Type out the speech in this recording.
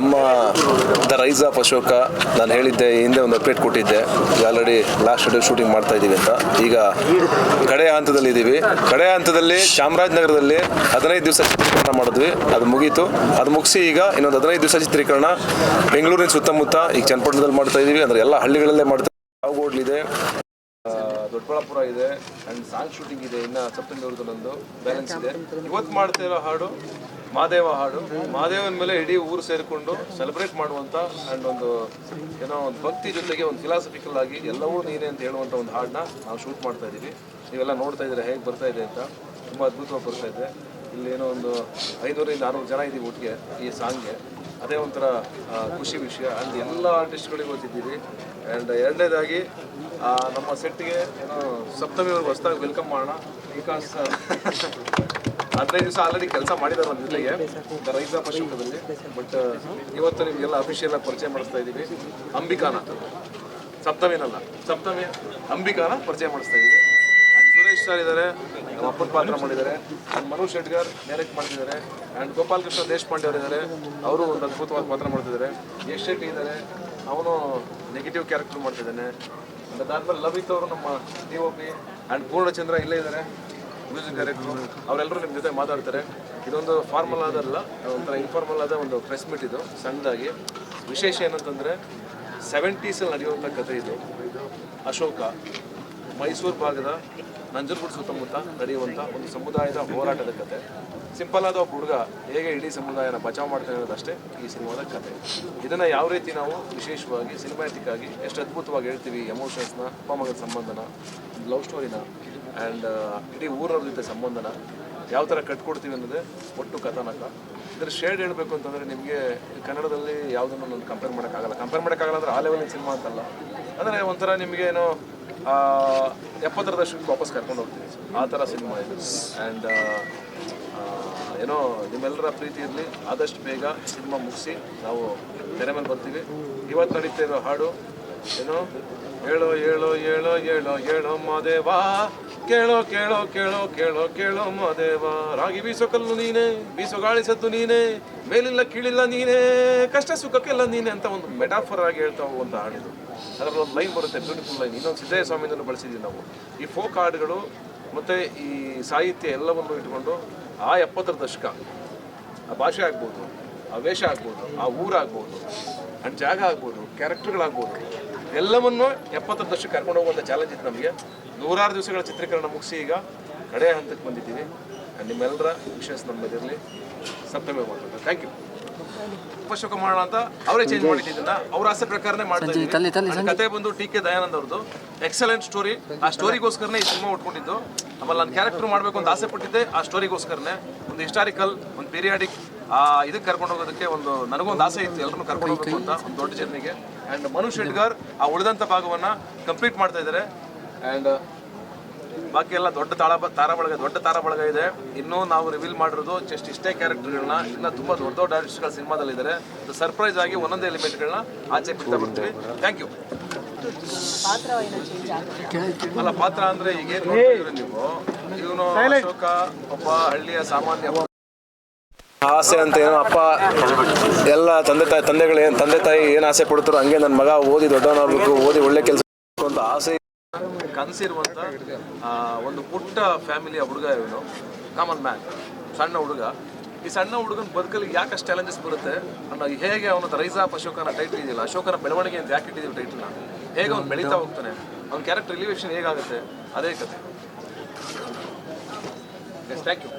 ನಮ್ಮ the rise of Ashoka ನಾನು ಹೇಳಿದ್ದೆ ಹಿಂದೆ ಒಂದು ಅಪ್ಡೇಟ್ ಕೊಟ್ಟಿದ್ದೆ. ಆಲ್ರೆಡಿ ಲಾಸ್ಟ್ ಶೆಡ್ಯೂಲ್ ಶೂಟಿಂಗ್ ಮಾಡ್ತಾ ಇದ್ದೀವಿ ಅಂತ. ಈಗ ಕಡೆಯ ಹಂತದಲ್ಲಿ ಇದ್ದೀವಿ ಕಡೆಯ ಹಂತದಲ್ಲಿ ಚಾಮರಾಜನಗರದಲ್ಲಿ ಹದಿನೈದು ದಿವಸ ಚಿತ್ರೀಕರಣ ಮಾಡಿದ್ವಿ. ಅದು ಮುಗೀತು. ಅದು ಮುಗಿಸಿ ಈಗ ಇನ್ನೊಂದು ಹದಿನೈದು ದಿವಸ ಚಿತ್ರೀಕರಣ ಬೆಂಗಳೂರಿನ ಸುತ್ತಮುತ್ತ ಈಗ ಚನ್ನಪಟ್ಟಣದಲ್ಲಿ ಮಾಡ್ತಾ ಇದ್ದೀವಿ ಅಂದರೆ ಎಲ್ಲ ಹಳ್ಳಿಗಳಲ್ಲೇ ಮಾಡ್ತಾ ಆ, ದೊಡ್ಡಬಳ್ಳಾಪುರ ಇದೆ ಅಂಡ್ ಸಾಂಗ್ ಶೂಟಿಂಗ್ ಇದೆ ಇನ್ನು ಇನ್ನ ನಂದು. ಬ್ಯಾಲೆನ್ಸ್ ಇದೆ. ಇವತ್ತು ಮಾಡ್ತಾ ಇರೋ ಹಾಡು ಮಾದೇವ ಹಾಡು. ಮಾದೇವನ ಮೇಲೆ ಇಡೀ ಊರು ಸೇರಿಕೊಂಡು ಸೆಲೆಬ್ರೇಟ್ ಮಾಡುವಂಥ ಆ್ಯಂಡ್ ಒಂದು ಏನೋ ಒಂದು ಭಕ್ತಿ ಜೊತೆಗೆ ಒಂದು ಫಿಲಾಸಫಿಕಲ್ ಆಗಿ ಎಲ್ಲವೂ ನೀನೇ ಅಂತ ಹೇಳುವಂಥ ಒಂದು ಹಾಡನ್ನ ನಾವು ಶೂಟ್ ಮಾಡ್ತಾ ಇದ್ದೀವಿ ನೀವೆಲ್ಲ ನೋಡ್ತಾ ಇದ್ದೀರಾ ಹೇಗೆ ಬರ್ತಾ ಇದೆ ಅಂತ. ತುಂಬ ಅದ್ಭುತವಾಗಿ ಬರ್ತಾ ಇದೆ. ಇಲ್ಲಿ ಏನೋ ಒಂದು ಐನೂರಿಂದ ಆರುನೂರು ಜನ ಇದ್ದೀವಿ ಒಟ್ಟಿಗೆ ಈ ಸಾಂಗ್ಗೆ ಅದೇ ಒಂಥರ ಖುಷಿ ವಿಷಯ. ಅಲ್ಲಿ ಎಲ್ಲ ಆರ್ಟಿಸ್ಟ್ಗಳಿಗೆ ಓದಿದ್ದೀವಿ ಆ್ಯಂಡ್ ಎರಡನೇದಾಗಿ ನಮ್ಮ ಸೆಟ್ಗೆ, ಏನೋ ಸಪ್ತಮಿವರೆಗೂ ಹೊಸದಾಗಿ ವೆಲ್ಕಮ್ ಮಾಡೋಣ. ಬಿಕಾಸ್ ಹದಿನೈದು ದಿವಸ ಆಲ್ರೆಡಿ ಕೆಲಸ ಮಾಡಿದ್ದಾರೆ ನಮ್ಮ ಜೊತೆಗೆ. ರೈತ ಪಶ್ಚಿಮದಲ್ಲಿ ಬಟ್ ಇವತ್ತು ನಿಮಗೆಲ್ಲ ಅಫಿಷಿಯಲ್ ಆಗಿ ಪರಿಚಯ ಮಾಡಿಸ್ತಾ ಇದ್ದೀವಿ. ಅಂಬಿಕಾನ. ಸಪ್ತಮಿನಲ್ಲ. ಸಪ್ತಮಿ ಅಂಬಿಕಾನ ಪರಿಚಯ ಮಾಡಿಸ್ತಾ ಇದ್ದೀವಿ. ಸುರೇಶ್ ಸರ್ ಇದ್ದಾರೆ ನಮ್ಮ ಅಪ್ಪನ ಪಾತ್ರ ಮಾಡಿದ್ದಾರೆ. ಆ್ಯಂಡ್ ಮನು ಶೆಟ್ಗರ್ ಡೈರೆಕ್ಟ್ ಮಾಡ್ತಿದ್ದಾರೆ. ಆ್ಯಂಡ್ ಗೋಪಾಲ್ ಕೃಷ್ಣ ದೇಶಪಾಂಡೆ ಅವರು ಇದ್ದಾರೆ ಅವರು ಒಂದು ಅದ್ಭುತವಾದ ಪಾತ್ರ ಮಾಡ್ತಿದ್ದಾರೆ. ಯಶ್ ಶೆಟ್ಟಿ ಇದ್ದಾರೆ ಅವನು ನೆಗೆಟಿವ್ ಕ್ಯಾರೆಕ್ಟರ್ ಮಾಡ್ತಿದ್ದಾನೆ. ಅದಾದ್ಮೇಲೆ ಲವಿತ್ ಅವರು ನಮ್ಮ D O P and Poornachandra ಇಲ್ಲೇ ಇದ್ದಾರೆ ಮ್ಯೂಸಿಕ್ ಡೈರೆಕ್ಟ್ರು ಅವರೆಲ್ಲರೂ ನಿಮ್ಮ ಜೊತೆ ಮಾತಾಡ್ತಾರೆ. ಇದೊಂದು ಫಾರ್ಮಲ್ ಆದಲ್ಲ, ಒಂಥರ ಇನ್ಫಾರ್ಮಲ್ ಆದ ಒಂದು ಪ್ರೆಸ್ ಮೀಟ್ ಇದು, ಸಣ್ಣದಾಗಿ. ವಿಶೇಷ ಏನಂತಂದರೆ ಸೆವೆಂಟೀಸಲ್ಲಿ ನಡೆಯುವಂಥ ಕಥೆ ಇದು, ಅಶೋಕ, ಮೈಸೂರು ಭಾಗದ ನಂಜನಗೂಡು ಸುತ್ತಮುತ್ತ ನಡೆಯುವಂಥ ಒಂದು ಸಮುದಾಯದ ಹೋರಾಟದ ಕತೆ. ಸಿಂಪಲ್ ಆದ ಒಬ್ಬ ಹುಡುಗ ಹೇಗೆ ಇಡೀ ಸಮುದಾಯನ ಬಚಾವ್ ಮಾಡ್ತಾನೆ ಅನ್ನೋದಷ್ಟೇ ಈ ಸಿನಿಮಾದ ಕತೆ. ಇದನ್ನು ಯಾವ ರೀತಿ ನಾವು ವಿಶೇಷವಾಗಿ ಸಿನಿಮ್ಯಾಟಿಕ್ ಆಗಿ ಎಷ್ಟು ಅದ್ಭುತವಾಗಿ ಹೇಳ್ತೀವಿ ಎಮೋಷನ್ಸ್ನ ಅಪ್ಪ ಮಗನ ಸಂಬಂಧನ ಲವ್ ಸ್ಟೋರಿನ ಆ್ಯಂಡ್ ಇಡೀ ಊರವ್ರ ಜೊತೆ ಸಂಬಂಧನ ಯಾವ ಥರ ಕಟ್ಕೊಡ್ತೀವಿ ಅನ್ನೋದೇ ಒಟ್ಟು ಕಥಾನಕ. ಇದರ ಶೇಡ್ ಹೇಳಬೇಕು ಅಂತಂದರೆ ನಿಮಗೆ ಕನ್ನಡದಲ್ಲಿ ಯಾವುದನ್ನು ನಾನು ಕಂಪೇರ್ ಮಾಡೋಕ್ಕಾಗಲ್ಲ. ಕಂಪೇರ್ ಮಾಡೋಕ್ಕಾಗಲ್ಲ ಅಂದರೆ ಆ ಲೆವೆಲಿನ ಸಿನಿಮಾ ಅಂತಲ್ಲ. ಅಂದರೆ ಒಂಥರ ನಿಮಗೆ ಏನೋ ಎಪ್ಪತ್ತರ ದಶಕಕ್ಕೆ ವಾಪಸ್ ಕರ್ಕೊಂಡು ಹೋಗ್ತೀನಿ. ಆ ಥರ ಸಿನಿಮಾ ಇದು. ಆ್ಯಂಡ್ ಏನೋ ನಿಮ್ಮೆಲ್ಲರ ಪ್ರೀತಿ ಇರಲಿ, ಆದಷ್ಟು ಬೇಗ ಸಿನಿಮಾ ಮುಗಿಸಿ ನಾವು ತೆರೆ ಮೇಲೆ ಬರ್ತೀವಿ. ಇವತ್ತು ನಡೀತಾ ಇರೋ ಹಾಡು, ಏನೋ ಹೇಳೋ ಹೇಳೋ ಹೇಳೋ ಹೇಳೋ ಹೇಳೋ ಮಾದೇವಾ. ಕೇಳೋ ಕೇಳೋ ಕೇಳೋ ಕೇಳೋ ಕೇಳೋ ಮಾದೇವ. ರಾಗಿ ಬೀಸೋ ಕಲ್ಲು ನೀನೇ, ಬೀಸೋ ಗಾಳಿ ಸದ್ದು ನೀನೇ, ಮೇಲಿಲ್ಲ ಕೀಳಿಲ್ಲ ನೀನೇ, ಕಷ್ಟ ಸುಖಕ್ಕೆಲ್ಲ ನೀನೆ ಅಂತ ಒಂದು ಮೆಟಾಫರ್ ಆಗಿ ಹೇಳ್ತಾ ಒಂದು ಹಾಡಿದು. ಅದರಲ್ಲಿ ಒಂದು ಲೈನ್ ಬರುತ್ತೆ ಬ್ಯೂಟಿಫುಲ್ ಲೈನ್ ಇನ್ನೊಂದು ಸಿದ್ದಯ್ಯ ಸ್ವಾಮಿಯನ್ನು ಬಳಸಿದ್ದೀವಿ ನಾವು. ಈ ಫೋಕ್ ಹಾಡುಗಳು ಮತ್ತು ಈ ಸಾಹಿತ್ಯ ಎಲ್ಲವನ್ನು ಇಟ್ಕೊಂಡು ಆ ಎಪ್ಪತ್ತರ ದಶಕ, ಆ ಭಾಷೆ ಆಗ್ಬೋದು, ಆ ವೇಷ ಆಗ್ಬೋದು, ಆ ಊರಾಗ್ಬೋದು, ಆ ಜಾಗ ಆಗ್ಬೋದು ಕ್ಯಾರೆಕ್ಟರ್ಗಳಾಗ್ಬೋದು ಎಲ್ಲವನ್ನು ಎಪ್ಪತ್ತರ ದಶಕ ಕರ್ಕೊಂಡು ಹೋಗುವಂಥ ಚಾಲೆಂಜ್ ಇತ್ತು ನಮಗೆ. ನೂರಾರು ದಿವಸಗಳ ಚಿತ್ರೀಕರಣ ಮುಗಿಸಿ ಈಗ ಕಡೆಯ ಹಂತಕ್ಕೆ ಬಂದಿದ್ದೀವಿ. And ನಿಮ್ಮೆಲ್ಲರ ವಿಶೇಷ ನಮ್ಮದಿರಲಿ ಸಪ್ತಮೇ ಮಾಡ್ತಾರೆ ಥ್ಯಾಂಕ್ ಯು ಉಪಶೋಕ ಮಾಡೋಣ ಅಂತ ಅವರೇ ಚೇಂಜ್ ಮಾಡಿದ್ದನ್ನ ಅವ್ರ ಆಸೆ ಪ್ರಕಾರನೇ ಮಾಡ್ತಾ ಇದ್ದೀವಿ. And ಕತೆ ಬಂದು ಟಿ ಕೆ ದಯಾನಂದ್ ಅವ್ರದ್ದು. ಎಕ್ಸಲೆಂಟ್ ಸ್ಟೋರಿ ಆ ಸ್ಟೋರಿಗೋಸ್ಕರನೇ ಈ ಸಿನಿಮಾ ಉಟ್ಕೊಂಡಿದ್ದು. ಆಮೇಲೆ ನಾನು ಕ್ಯಾರೆಕ್ಟರ್ ಮಾಡಬೇಕು ಅಂತ ಆಸೆ ಪಟ್ಟಿದ್ದೆ. ಆ ಸ್ಟೋರಿಗೋಸ್ಕರನೇ ಒಂದು ಹಿಸ್ಟಾರಿಕಲ್ ಒಂದು ಪೀರಿಯಾಡಿಕ್ ಆ ಇದಕ್ಕೆ ಕರ್ಕೊಂಡು ಹೋಗೋದಕ್ಕೆ ಒಂದು ನನಗೊಂದು ಆಸೆ ಇತ್ತು. ಎಲ್ಲರೂ ಕರ್ಕೊಂಡು ಹೋಗ್ಬೇಕು ಅಂತ ಒಂದು ದೊಡ್ಡ ಜರ್ನಿಗೆ. ಆ್ಯಂಡ್ ಮನು ಶೆಟ್ಗರ್ ಆ ಉಳಿದಂಥ ಭಾಗವನ್ನು ಕಂಪ್ಲೀಟ್ ಮಾಡ್ತಾ ಇದ್ದಾರೆ. ಆ್ಯಂಡ್ ಬಾಕಿ ಎಲ್ಲ ದೊಡ್ಡ ತಾಳ ತಾರ ಬಳಗ ದೊಡ್ಡ ತಾರ ಬಳಗ ಇದೆ. ಇನ್ನೂ ನಾವು ರಿವೀಲ್ ಮಾಡಿರೋದು ಜಸ್ಟ್ ಇಷ್ಟೇ ಕ್ಯಾರೆಕ್ಟರ್ಗಳನ್ನ ಇನ್ನೂ ತುಂಬ ದೊಡ್ಡ ದೊಡ್ಡ ಆರ್ಟಿಸ್ಟ್ಗಳು ಸಿನಿಮಾದಲ್ಲಿದ್ದಾರೆ. ಸರ್ಪ್ರೈಸ್ ಆಗಿ ಒಂದೊಂದೇ ಎಲಿಮೆಂಟ್ಗಳನ್ನ ಆಚೆ ಬಿಡ್ತಾ ಬರ್ತೀವಿ. ಥ್ಯಾಂಕ್ ಯು ಅಲ್ಲ ಪಾತ್ರ ಅಂದ್ರೆ ಈಗ ಏನ್ ನೋಡ್ತಿದ್ದೀರಿ ನೀವು? ಇವನು ಅಶೋಕ ಒಬ್ಬ ಹಳ್ಳಿಯ ಸಾಮಾನ್ಯ ಆಸೆ ಅಂತ ಏನೋ ಅಪ್ಪ ಎಲ್ಲ ತಂದೆ ತಾಯಿ ತಂದೆಗಳು ಏನು ತಂದೆ ತಾಯಿ ಏನು ಆಸೆ ಪಡ್ತಾರೋ ಹಂಗೆ ನನ್ನ ಮಗ ಓದಿ ದೊಡ್ಡವನಾಗಬೇಕು ಓದಿ ಒಳ್ಳೆ ಕೆಲಸ ಅಂತ ಆಸೆ. ಕನಸಿರುವಂತ ಆ, ಒಂದು ಪುಟ್ಟ ಫ್ಯಾಮಿಲಿಯ ಹುಡುಗ ಇವನು. ಕಾಮನ್ ಮ್ಯಾನ್ ಸಣ್ಣ ಹುಡುಗ. ಈ ಸಣ್ಣ ಹುಡುಗನ ಬದುಕಲ್ಲಿ ಯಾಕಷ್ಟು ಚಾಲೆಂಜಸ್ ಬರುತ್ತೆ? ಅನ್ನೋ ಹೇಗೆ ಅವನ ರೈಸ್ ಆಫ್ ಅಶೋಕನ ಟೈಟ್ಲ್ ಇದೆಯಲ್ಲ ಅಶೋಕನ ಬೆಳವಣಿಗೆ ಅಂತ ಯಾಕೆ ಇಟ್ಟಿದ್ದೀವಿ ಟೈಟ್ಲ್ನ ಹೇಗೆ ಅವ್ನು ಬೆಳೀತಾ ಹೋಗ್ತಾನೆ? ಅವ್ನ ಕ್ಯಾರೆಕ್ಟರ್ ರಿಲಿವೇಶನ್ ಹೇಗಾಗುತ್ತೆ? ಅದೇ ಕತೆ. Thank you